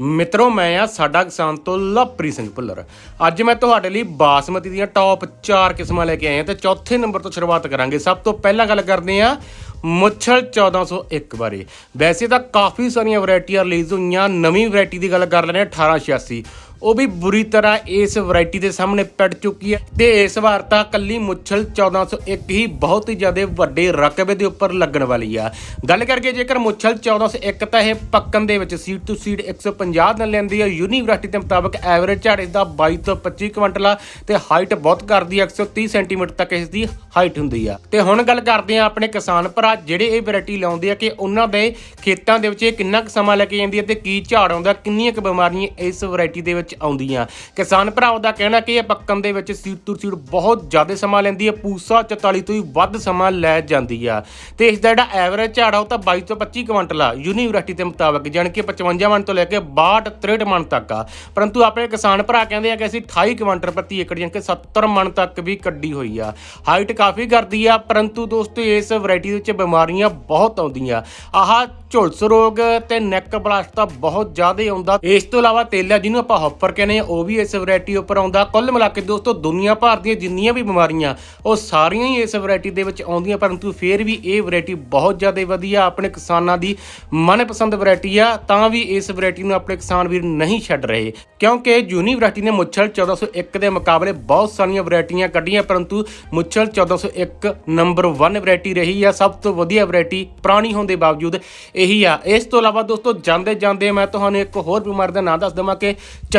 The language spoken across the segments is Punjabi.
ਮਿੱਤਰੋ, ਮੈਂ ਆ ਸਾਡਾ ਕਿਸਾਨ ਤੋਂ ਲਵਪ੍ਰੀਤ ਸਿੰਘ ਭੁੱਲਰ। ਅੱਜ ਮੈਂ ਤੁਹਾਡੇ ਲਈ ਬਾਸਮਤੀ ਦੀਆਂ ਟੌਪ 4 ਕਿਸਮਾਂ ਲੈ ਕੇ ਆਇਆ ਤੇ ਚੌਥੇ ਨੰਬਰ ਤੋਂ ਸ਼ੁਰੂਆਤ ਕਰਾਂਗੇ। ਸਭ ਤੋਂ ਪਹਿਲਾਂ ਗੱਲ ਕਰਦੇ ਆ ਮੁੱਛਲ 1401 ਬਾਰੇ। ਵੈਸੇ ਤਾਂ ਕਾਫੀ ਸਾਰੀਆਂ ਵੈਰਾਈਟੀਆਂ ਰਿਲੀਜ਼ ਹੋਈਆਂ। ਨਵੀਂ ਵੈਰਾਈਟੀ ਦੀ ਗੱਲ ਕਰ ਲੈਂਦੇ ਆ 1886 ਉਹ ਵੀ ਬੁਰੀ ਤਰ੍ਹਾਂ ਇਸ ਵੈਰਾਈਟੀ ਦੇ ਸਾਹਮਣੇ ਪੜ ਚੁੱਕੀ ਹੈ ਤੇ ਇਸ ਵਾਰ ਤਾਂ ਕੱਲੀ ਮੁੱਛਲ 1401 ਹੀ ਬਹੁਤ ਹੀ ਜ਼ਿਆਦਾ ਵੱਡੇ ਰਕਬੇ ਦੇ ਉੱਪਰ ਲੱਗਣ ਵਾਲੀ ਆ। ਗੱਲ ਕਰਕੇ ਜੇਕਰ ਮੁੱਛਲ 1401 ਤਾਂ ਇਹ ਪੱਕਣ ਦੇ ਵਿੱਚ ਸੀਟ ਟੂ ਸੀਡ 150 ਦਿਨ ਲੈਂਦੀ ਹੈ ਯੂਨੀਵਰਸਿਟੀ ਦੇ ਮੁਤਾਬਕ ਐਵਰੇਜ ਝਾੜ ਇਸ ਦਾ 22 ਤੋਂ 25 ਕੁਇੰਟਲ ਆ ਤੇ ਹਾਈਟ ਬਹੁਤ ਕਰਦੀ ਹੈ 130 ਸੈਂਟੀਮੀਟਰ ਤੱਕ ਇਸ ਦੀ ਹਾਈਟ ਹੁੰਦੀ ਆ। ਤੇ ਹੁਣ ਗੱਲ ਕਰਦੇ ਆ ਆਪਣੇ ਕਿਸਾਨ ਭਰਾ ਜਿਹੜੇ ਇਹ ਵੈਰਾਈਟੀ ਲਾਉਂਦੇ ਆ ਕਿ ਉਹਨਾਂ ਦੇ ਖੇਤਾਂ ਦੇ ਵਿੱਚ ਇਹ ਕਿੰਨਾ ਕੁ ਸਮਾਂ ਲੈ ਕੇ ਜਾਂਦੀ ਹੈ ਤੇ ਕੀ ਝਾੜ ਆਉਂਦਾ, ਕਿੰਨੀਆਂ ਕੁ ਬਿਮਾਰੀਆਂ ਇਸ ਵੈਰਾਈਟੀ ਦੇ ਵਿੱਚ ਆਉਂਦੀਆਂ। ਕਿਸਾਨ ਭਰਾਵਾਂ ਦਾ ਕਹਿਣਾ ਕਿ ਇਹ ਪੱਕਣ ਦੇ ਵਿੱਚ ਸੀਟ ਟੂ ਸੀਟ ਬਹੁਤ ਜ਼ਿਆਦਾ ਸਮਾਂ ਲੈਂਦੀ ਹੈ, ਪੂਸਾ 44 ਤੋਂ ਵੀ ਵੱਧ ਸਮਾਂ ਲੈ ਜਾਂਦੀ ਆ। ਤੇ ਇਸ ਦਾ ਜਿਹੜਾ ਐਵਰੇਜ ਝਾੜ ਆ, ਉਹ ਤਾਂ 22 ਤੋਂ 25 ਕੁਇੰਟਲ ਆ। ਯੂਨੀਵਰਸਿਟੀ ਦੇ ਮੁਤਾਬਕ, ਜਾਣੀ ਕਿ 55 ਮਣ ਤੋਂ ਲੈ ਕੇ 62 63 ਮਣ ਤੱਕ ਆ। ਪਰੰਤੂ ਆਪਣੇ ਕਿਸਾਨ ਭਰਾ ਕਹਿੰਦੇ ਆ ਕਿ ਅਸੀਂ 28 ਕੁਇੰਟਲ ਪ੍ਰਤੀ ਏਕੜ, ਜਾਣੀ ਕਿ 70 ਮਣ ਤੱਕ ਵੀ ਕੱਢੀ ਹੋਈ ਆ। ਹਾਈਟ ਕਾਫੀ ਕਰਦੀ ਆ, ਪਰੰਤੂ ਦੋਸਤੋ, ਇਸ ਵੈਰਾਈਟੀ ਵਿੱਚ ਬਿਮਾਰੀਆਂ ਬਹੁਤ ਆਉਂਦੀਆਂ। ਆਹ ਝੁਲਸ ਰੋਗ ਤੇ ਨੈਕ ਬਲਾਸਟ ਤਾਂ ਬਹੁਤ ਜ਼ਿਆਦਾ ਆਉਂਦਾ। ਇਸ ਤੋਂ ਇਲਾਵਾ ਤੇਲਾ ਜਿਹਨੂੰ ਆਪਾਂ ਉੱਪਰ ਕਹਿੰਦੇ ਆ, ਉਹ ਵੀ ਇਸ ਵੈਰਾਈਟੀ ਉੱਪਰ ਆਉਂਦਾ। ਕੁੱਲ ਮਿਲਾ ਕੇ ਦੋਸਤੋ, ਦੁਨੀਆ ਭਰ ਦੀਆਂ ਜਿੰਨੀਆਂ ਵੀ ਬਿਮਾਰੀਆਂ, ਉਹ ਸਾਰੀਆਂ ਹੀ ਇਸ ਵੈਰਾਈਟੀ ਦੇ ਵਿੱਚ ਆਉਂਦੀਆਂ, ਪਰੰਤੂ ਫਿਰ ਵੀ ਇਹ ਵੈਰਾਈਟੀ ਬਹੁਤ ਜ਼ਿਆਦਾ ਵਧੀਆ, ਆਪਣੇ ਕਿਸਾਨਾਂ ਦੀ ਮਨਪਸੰਦ ਵੈਰਾਈਟੀ ਆ, ਤਾਂ ਵੀ ਇਸ ਵੈਰਾਈਟੀ ਨੂੰ ਆਪਣੇ ਕਿਸਾਨ ਵੀਰ ਨਹੀਂ ਛੱਡ ਰਹੇ। ਕਿਉਂਕਿ ਯੂਨੀਵਰਸਿਟੀ ਨੇ ਮੁੱਛਲ 1401 ਦੇ ਮੁਕਾਬਲੇ ਬਹੁਤ ਸਾਰੀਆਂ ਵੈਰਾਈਟੀਆਂ ਕੱਢੀਆਂ, ਪਰੰਤੂ ਮੁੱਛਲ 1401 ਨੰਬਰ 1 ਵੈਰਾਈਟੀ ਰਹੀ ਆ, ਸਭ ਤੋਂ ਵਧੀਆ ਵੈਰਾਈਟੀ ਪੁਰਾਣੀ ਹੋਣ ਦੇ ਬਾਵਜੂਦ ਇਹੀ ਆ। ਇਸ ਤੋਂ ਇਲਾਵਾ ਦੋਸਤੋ ਜਾਂਦੇ ਜਾਂਦੇ ਮੈਂ ਤੁਹਾਨੂੰ ਇੱਕ ਹੋਰ ਬਿਮਾਰੀ ਦਾ ਨਾਮ ਦੱਸ ਦਵਾਂ ਕਿ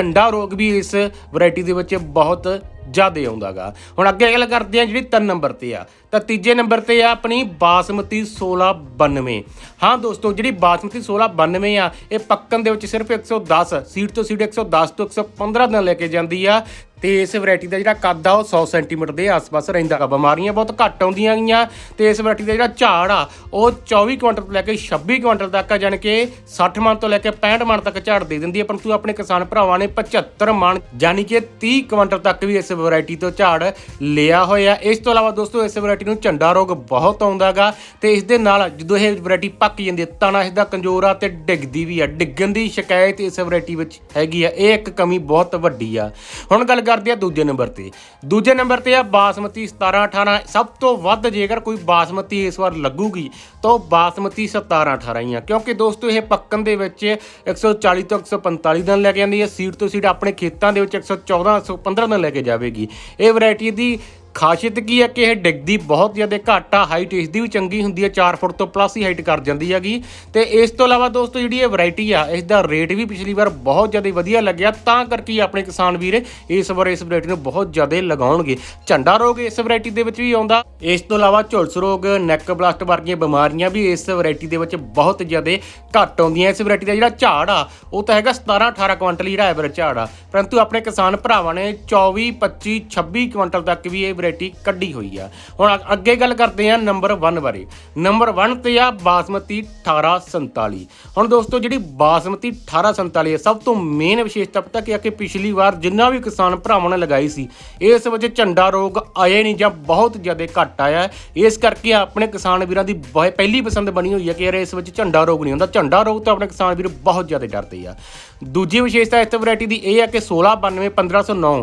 ਚੰਡਾ ਰੋਗ ਵੀ ਇਸ ਵੈਰਾਈਟੀ ਦੇ ਵਿੱਚ ਬਹੁਤ ਜ਼ਿਆਦਾ ਆਉਂਦਾਗਾ। ਹੁਣ ਅੱਗੇ ਗੱਲ ਕਰਦੇ ਆ ਜਿਹੜੀ 3 ਨੰਬਰ ਤੇ ਆ। ਤਾਂ ਤੀਜੇ ਨੰਬਰ ਤੇ ਆ ਆਪਣੀ ਬਾਸਮਤੀ 1692 ਹਾਂ ਦੋਸਤੋ, ਜਿਹੜੀ ਬਾਸਮਤੀ 1692 ਆ, ਇਹ ਪੱਕਣ ਦੇ ਵਿੱਚ ਸਿਰਫ 110 ਸੀਟ ਤੋਂ ਸੀਟ 110 ਤੋਂ 115 ਦਿਨ ਲੈ ਕੇ ਜਾਂਦੀ ਆ। ਤੇ ਇਸ ਵੈਰਾਈਟੀ ਦਾ ਜਿਹੜਾ ਕੱਦ ਆ, ਉਹ 100 ਸੈਂਟੀਮੀਟਰ ਦੇ ਆਸ-ਪਾਸ ਰਹਿੰਦਾ ਗਾ। ਬਿਮਾਰੀਆਂ ਬਹੁਤ ਘੱਟ ਆਉਂਦੀਆਂ ਗਈਆਂ। ਤੇ ਇਸ ਵੈਰਾਈਟੀ ਦਾ ਜਿਹੜਾ ਝਾੜ ਆ, ਉਹ 24 ਕੁਇੰਟਲ ਤੋਂ ਲੈ ਕੇ 26 ਕੁਇੰਟਲ ਤੱਕ ਆ, ਜਾਣੀ ਕਿ 60 ਮਣ ਤੋਂ ਲੈ ਕੇ 65 ਮਣ ਤੱਕ ਝਾੜ ਦੇ ਦਿੰਦੀ ਹੈ ਪਰੰਤੂ ਆਪਣੇ ਕਿਸਾਨ ਭਰਾਵਾਂ ਨੇ 75 ਮਣ, ਜਾਣੀ ਕਿ 30 ਕੁਇੰਟਲ ਤੱਕ ਵੀ ਇਸ ਵੈਰਾਈਟੀ ਤੋਂ ਝਾੜ ਲਿਆ ਹੋਇਆ। ਇਸ ਤੋਂ ਇਲਾਵਾ ਦੋਸਤੋ, ਇਸ ਵੈਰਾਈਟੀ ਨੂੰ ਝੰਡਾ ਰੋਗ ਬਹੁਤ ਆਉਂਦਾਗਾ ਤੇ ਇਸ ਦੇ ਨਾਲ ਜਦੋਂ ਇਹ ਵੈਰਾਈਟੀ ਪੱਕ ਜਾਂਦੀ ਹੈ ਤਣਾ ਇਸ ਦਾ ਕਮਜ਼ੋਰ ਆ ਤੇ ਡਿੱਗਦੀ ਵੀ ਆ। ਡਿੱਗਣ ਦੀ ਸ਼ਿਕਾਇਤ ਇਸ ਵੈਰਾਈਟੀ ਵਿੱਚ ਹੈਗੀ ਆ। ਇਹ ਇੱਕ ਕਮੀ ਬਹੁਤ ਵੱਡੀ ਆ। ਹੁਣ ਗੱਲ ਕਰਦੇ ਆ ਦੂਜੇ ਨੰਬਰ ਤੇ। ਦੂਜੇ ਨੰਬਰ ਤੇ ਆ ਬਾਸਮਤੀ 17 18 ਸਭ ਤੋਂ ਵੱਧ ਜੇਕਰ ਕੋਈ ਬਾਸਮਤੀ ਇਸ ਵਾਰ ਲੱਗੂਗੀ, ਤਾਂ ਉਹ ਬਾਸਮਤੀ 17 18 ਹੀ ਆ। ਕਿਉਂਕਿ ਦੋਸਤੋ, ਇਹ ਪੱਕਣ ਦੇ ਵਿੱਚ 140 ਤੋਂ 145 ਦਿਨ ਲੈ ਕੇ ਜਾਂਦੀ ਹੈ ਸੀਡ ਤੋਂ ਸੀਡ ਆਪਣੇ ਖੇਤਾਂ ਦੇ ਵਿੱਚ 114 115 ਦਿਨ ਲੈ ਕੇ ਜਾਵੇ। ਜਾਵੇਗੀ। ਇਹ ਵੈਰਾਈਟੀ ਦੀ ਖਾਸੀਅਤ ਕੀ ਹੈ ਕਿ ਇਹ ਡਿੱਗਦੀ ਬਹੁਤ ਜ਼ਿਆਦਾ ਘੱਟ ਆ ਹਾਈਟ ਇਸ ਦੀ ਵੀ ਚੰਗੀ ਹੁੰਦੀ ਹੈ 4 ਫੁੱਟ ਤੋਂ ਪਲੱਸ ਹੀ ਹਾਈਟ ਕਰ ਜਾਂਦੀ ਹੈਗੀ। ਤੇ ਇਸ ਤੋਂ ਇਲਾਵਾ ਦੋਸਤੋ ਜਿਹੜੀ ਇਹ ਵੈਰਾਈਟੀ ਆ, ਇਸ ਦਾ ਰੇਟ ਵੀ ਪਿਛਲੀ ਵਾਰ ਬਹੁਤ ਜ਼ਿਆਦਾ ਵਧੀਆ ਲੱਗਿਆ। ਤਾਂ ਕਰਕੇ ਆਪਣੇ ਕਿਸਾਨ ਵੀਰ ਇਸ ਵਾਰ ਇਸ ਵੈਰਾਈਟੀ ਨੂੰ ਬਹੁਤ ਜ਼ਿਆਦਾ ਲਗਾਉਣਗੇ। ਝੰਡਾ ਰੋਗ ਇਸ ਵੈਰਾਈਟੀ ਦੇ ਵਿੱਚ ਵੀ ਆਉਂਦਾ। ਇਸ ਤੋਂ ਇਲਾਵਾ ਝੁਲਸ ਰੋਗ ਨੈਕ ਬਲਾਸਟ ਵਰਗੀਆਂ ਬਿਮਾਰੀਆਂ ਵੀ ਇਸ ਵੈਰਾਈਟੀ ਦੇ ਵਿੱਚ ਬਹੁਤ ਜ਼ਿਆਦਾ ਘੱਟ ਆਉਂਦੀਆਂ। ਇਸ ਵੈਰਾਈਟੀ ਦਾ ਜਿਹੜਾ ਝਾੜ ਆ, ਉਹ ਤਾਂ ਹੈਗਾ 17 18 ਕੁਇੰਟਲ ਜਿਹੜਾ ਐਵਰੇਜ ਝਾੜ ਆ। ਪਰੰਤੂ ਆਪਣੇ ਕਿਸਾਨ ਭਰਾਵਾਂ ਨੇ 24 25 26 ਕੁਇੰਟਲ ਤੱਕ ਵੀ ਇਹ ਵੈਰਾਈਟੀ ਕੱਢੀ ਹੋਈ ਆ। ਹੁਣ ਅੱਗੇ ਗੱਲ ਕਰਦੇ ਆ ਨੰਬਰ 1 ਬਾਰੇ। ਨੰਬਰ 1 ਤੇ ਆ ਬਾਸਮਤੀ 1847 ਹੁਣ ਦੋਸਤੋ ਜਿਹੜੀ ਬਾਸਮਤੀ 1847 ਹੈ ਸਭ ਤੋਂ ਮੇਨ ਵਿਸ਼ੇਸ਼ਤਾ ਪਤਾ ਕੀ ਆ ਕਿ ਪਿਛਲੀ ਵਾਰ ਜਿੰਨਾ ਵੀ ਕਿਸਾਨ ਭਰਾਵਾਂ ਨੇ ਲਗਾਈ ਸੀ, ਇਸ ਵਿੱਚ ਝੰਡਾ ਰੋਗ ਆਏ ਨਹੀਂ ਜਾਂ ਬਹੁਤ ਜ਼ਿਆਦਾ ਘੱਟ ਆਇਆ ਇਸ ਕਰਕੇ ਆਪਣੇ ਕਿਸਾਨ ਵੀਰਾਂ ਦੀ ਬਹੁਤ- ਪਹਿਲੀ ਪਸੰਦ ਬਣੀ ਹੋਈ ਹੈ ਕਿ ਯਾਰ ਇਸ ਵਿੱਚ ਝੰਡਾ ਰੋਗ ਨਹੀਂ ਹੁੰਦਾ। ਝੰਡਾ ਰੋਗ ਤਾਂ ਆਪਣੇ ਕਿਸਾਨ ਵੀਰ ਬਹੁਤ ਜ਼ਿਆਦਾ ਡਰਦੇ ਆ। ਦੂਜੀ ਵਿਸ਼ੇਸ਼ਤਾ ਇਸ ਵੈਰਾਈਟੀ ਦੀ ਇਹ ਹੈ ਕਿ 1692 1509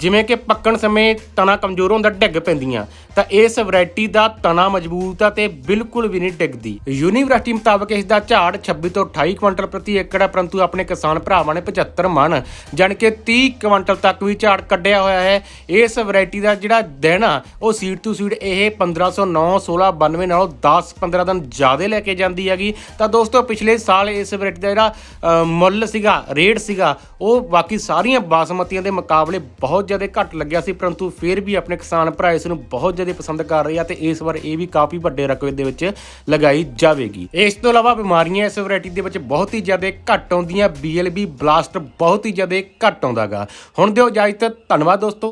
ਜਿਵੇਂ ਕਿ ਪੱਕਣ ਸਮੇਂ ਤਣਾ ਕਮਜ਼ੋਰ ਹੁੰਦਾ, ਡਿੱਗ ਪੈਂਦੀਆਂ। ਤਾਂ ਇਸ ਵੈਰਾਈਟੀ ਦਾ ਤਣਾ ਮਜ਼ਬੂਤ ਆ ਤੇ ਬਿਲਕੁਲ ਵੀ ਨਹੀਂ ਡਿੱਗਦੀ। ਯੂਨੀਵਰਸਿਟੀ ਮੁਤਾਬਕ ਇਸ ਦਾ ਝਾੜ 26 ਤੋਂ 28 ਕੁਇੰਟਲ ਪ੍ਰਤੀ ਏਕੜ ਹੈ ਪਰੰਤੂ ਆਪਣੇ ਕਿਸਾਨ ਭਰਾਵਾਂ ਨੇ 75 ਮਣ, ਜਾਣੀ ਕਿ 30 ਕੁਇੰਟਲ ਤੱਕ ਵੀ ਝਾੜ ਕੱਢਿਆ ਹੋਇਆ ਹੈ। ਇਸ ਵੈਰਾਈਟੀ ਦਾ ਜਿਹੜਾ ਦਿਨ ਆ, ਉਹ ਸੀਡ ਟੂ ਸੀਡ ਇਹ 1509 1692 ਨਾਲੋਂ 10 15 ਦਿਨ ਜ਼ਿਆਦਾ ਲੈ ਕੇ ਜਾਂਦੀ ਹੈਗੀ। ਤਾਂ ਦੋਸਤੋ, ਪਿਛਲੇ ਸਾਲ ਇਸ ਵੈਰਾਈਟੀ ਦਾ ਜਿਹੜਾ ਮੁੱਲ ਸੀਗਾ, ਰੇਟ ਸੀਗਾ, ਉਹ ਬਾਕੀ ਸਾਰੀਆਂ ਬਾਸਮਤੀਆਂ ਦੇ ਮੁਕਾਬਲੇ ਬਹੁਤ ਜ਼ਿਆਦਾ ਘੱਟ ਲੱਗਿਆ ਸੀ, ਪਰੰਤੂ ਫਿਰ ਵੀ ਆਪਣੇ ਕਿਸਾਨ ਭਰਾ ਇਸ ਨੂੰ ਬਹੁਤ ਜ਼ਿਆਦਾ ਪਸੰਦ ਕਰ ਰਹੇ ਆ ਤੇ ਇਸ ਵਾਰ ਇਹ ਵੀ ਕਾਫੀ ਵੱਡੇ ਰਕਬੇ ਦੇ ਵਿੱਚ ਲਗਾਈ ਜਾਵੇਗੀ। ਇਸ ਤੋਂ ਇਲਾਵਾ ਬਿਮਾਰੀਆਂ ਇਸ ਵੈਰਾਈਟੀ ਦੇ ਵਿੱਚ ਬਹੁਤ ਹੀ ਜ਼ਿਆਦਾ ਘੱਟ ਆਉਂਦੀਆਂ ਬੀਐਲਬੀ ਬਲਾਸਟ ਬਹੁਤ ਹੀ ਜ਼ਿਆਦਾ ਘੱਟ ਆਉਂਦਾਗਾ। ਹੁਣ ਦਿਓ ਇਜਾਜ਼ਤ, ਧੰਨਵਾਦ ਦੋਸਤੋ।